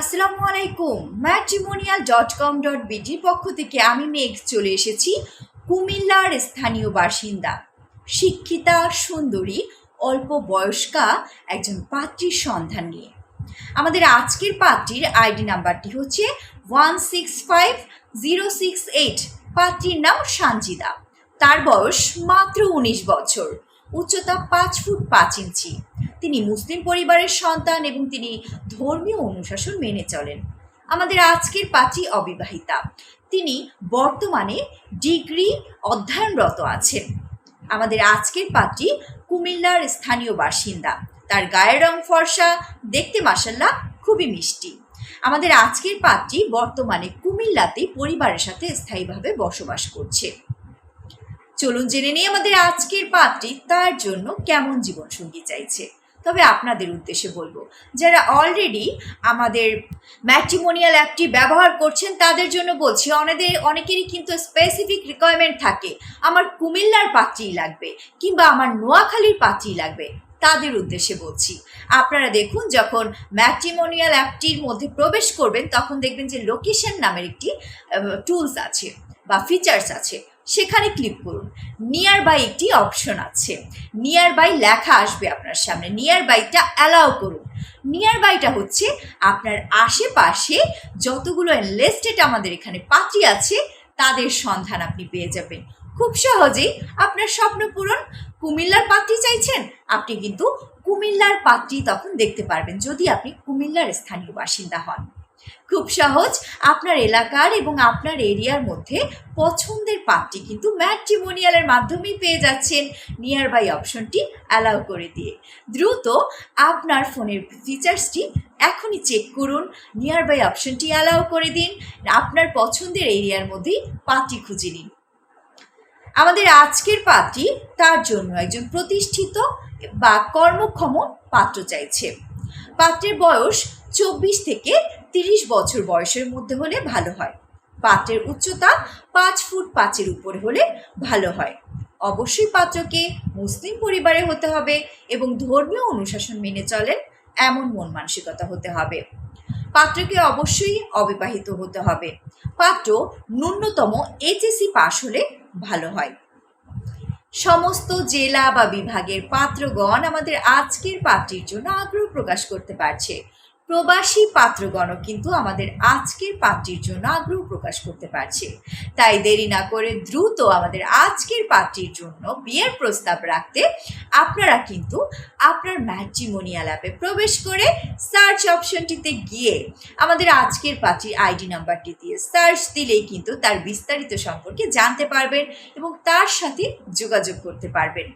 আসসালামু আলাইকুম matrimonial dot com dot বিডির পক্ষ থেকে আমি মেঘ চলে এসেছি কুমিল্লার স্থানীয় বাসিন্দা। শিক্ষিতা সুন্দরী, অল্প বয়স্কা, একজন পাত্রীর সন্ধান নিয়ে। আমাদের আজকের পাত্রীর আইডি নাম্বারটি হচ্ছে one six five zero six eight পাত্রীর নাম সানজিদা। তার বয়স মাত্র উনিশ বছর। উচ্চতা পাঁচ ফুট পাঁচ ইঞ্চি। তিনি মুসলিম পরিবারের সন্তান এবং তিনি ধর্মীয় অনুশাসন মেনে চলেন। আমাদের আজকের পাত্রী অবিবাহিতা। তিনি বর্তমানে ডিগ্রি অধ্যয়নরত আছেন। আমাদের আজকের পাত্রী কুমিল্লার স্থানীয় বাসিন্দা। তার গায়ের রং ফর্সা, দেখতে মাসাল্লাহ খুবই মিষ্টি। আমাদের আজকের পাত্রী বর্তমানে কুমিল্লাতে পরিবারের সাথে স্থায়ীভাবে বসবাস করছে। চলুন জেনে নিই আমাদের আজকের পাত্রী তার জন্য কেমন জীবনসঙ্গী চাইছে। তবে আপনাদের উদ্দেশ্যে বলব, যারা অলরেডি আমাদের ম্যাট্রিমোনিয়াল অ্যাপটি ব্যবহার করছেন, তাদের জন্য বলছি অনেদের অনেকেরই কিন্তু স্পেসিফিক রিকোয়ারমেন্ট থাকে, আমার কুমিল্লার পাত্রী লাগবে, কিংবা আমার নোয়াখালীর পাত্রী লাগবে, তাদের উদ্দেশ্যে বলছি। আপনারা দেখুন, যখন ম্যাট্রিমোনিয়াল অ্যাপটির মধ্যে প্রবেশ করবেন, তখন দেখবেন যে লোকেশন নামের একটি টুলস আছে, বা ফিচার্স আছে। সেখানে ক্লিক করুন। নিয়ার বাই একটি অপশন আছে। নিয়ার বাই লেখা আসবে আপনার সামনে। নিয়ার বাইটা অ্যালাউ করুন। নিয়ার বাইটা হচ্ছে আপনার আশেপাশে যতগুলো এনলেস্টেড আমাদের এখানে পাত্রী আছে, তাদের সন্ধান আপনি পেয়ে যাবেন। খুব সহজেই আপনার স্বপ্ন পূরণ। কুমিল্লার পাত্রী চাইছেন, আপনি কিন্তু কুমিল্লার পাত্রী তখন দেখতে পারবেন। যদি আপনি কুমিল্লার স্থানীয় বাসিন্দা হন। খুব সহজ। আপনার এলাকার এবং আপনার এরিয়ার মধ্যে পছন্দের পাত্রী কিন্তু ম্যাট্রিমোনিয়ালের মাধ্যমেই পেয়ে যাচ্ছেন। নিয়ার বাই অপশনটি অ্যালাউ করে দিয়ে। দ্রুত আপনার ফোনের ফিচার্সটি এখনই চেক করুন। নিয়ার বাই অপশনটি অ্যালাউ করে দিন। আপনার পছন্দের এরিয়ার মধ্যেই পাত্রী খুঁজে নিন। আমাদের আজকের পাত্রী তার জন্য একজন প্রতিষ্ঠিত বা কর্মক্ষম পাত্র চাইছে। পাত্রের বয়স চব্বিশ থেকে তিরিশ বছর বয়সের মধ্যে হলে ভালো হয়। পাত্রের উচ্চতা পাঁচ ফুট পাঁচের উপরে হলে ভালো হয়। অবশ্যই পাত্রকে মুসলিম পরিবারে হতে হবে এবং ধর্মীয় অনুশাসন মেনে চলেন এমন মন মানসিকতা হতে হবে। পাত্রকে অবশ্যই অবিবাহিত হতে হবে। পাত্র ন্যূনতম এইচএসসি পাশ হলে ভালো হয়। সমস্ত জেলা বা বিভাগের পাত্রগণ আমাদের আজকের পাত্রীর জন্য আগ্রহ প্রকাশ করতে পারছে। প্রবাসী পাত্রগণও কিন্তু আমাদের আজকের পাত্রীর জন্য আগ্রহ প্রকাশ করতে পারছে। তাই দেরি না করে দ্রুত আমাদের আজকের পাত্রীর জন্য বিয়ের প্রস্তাব রাখতে আপনারা কিন্তু আপনার ম্যাট্রিমোনিয়াল অ্যাপে প্রবেশ করে সার্চ অপশনটিতে গিয়ে আমাদের আজকের পাত্রীর আইডি নাম্বারটি দিয়ে সার্চ দিলেই কিন্তু তার বিস্তারিত সম্পর্কে জানতে পারবেন এবং তার সাথে যোগাযোগ করতে পারবেন।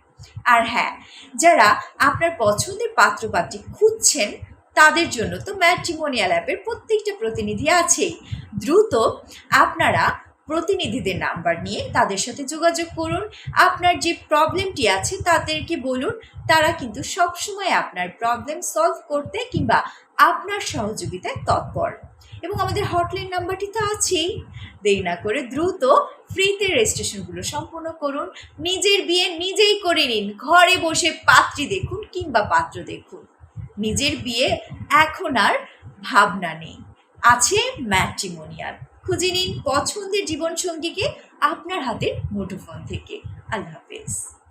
আর হ্যাঁ যারা আপনার পছন্দের পাত্রপাত্রী খুঁজছেন তাদের জন্য তো ম্যাট্রিমোনিয়াল অ্যাপের প্রত্যেকটা প্রতিনিধি আছেই। দ্রুত আপনারা প্রতিনিধিদের নাম্বার নিয়ে তাদের সাথে যোগাযোগ করুন। আপনার যে প্রবলেমটি আছে তাদেরকে বলুন। তারা কিন্তু সবসময় আপনার প্রবলেম সলভ করতে কিংবা আপনার সহযোগিতায় তৎপর। এবং আমাদের হটলাইন নাম্বারটি তো আছেই। দেরি না করে দ্রুত ফ্রিতে রেজিস্ট্রেশনগুলো সম্পূর্ণ করুন। নিজের বিয়ে নিজেই করে নিন। ঘরে বসে পাত্রী দেখুন কিংবা পাত্র দেখুন। নিজের বিয়ে এখন আর ভাবনা নেই। আছে ম্যাট্রিমোনিয়াল। খুঁজে নিন পছন্দের জীবনসঙ্গীকে আপনার হাতের মুঠোফোন থেকে। আল্লাহ হাফেজ।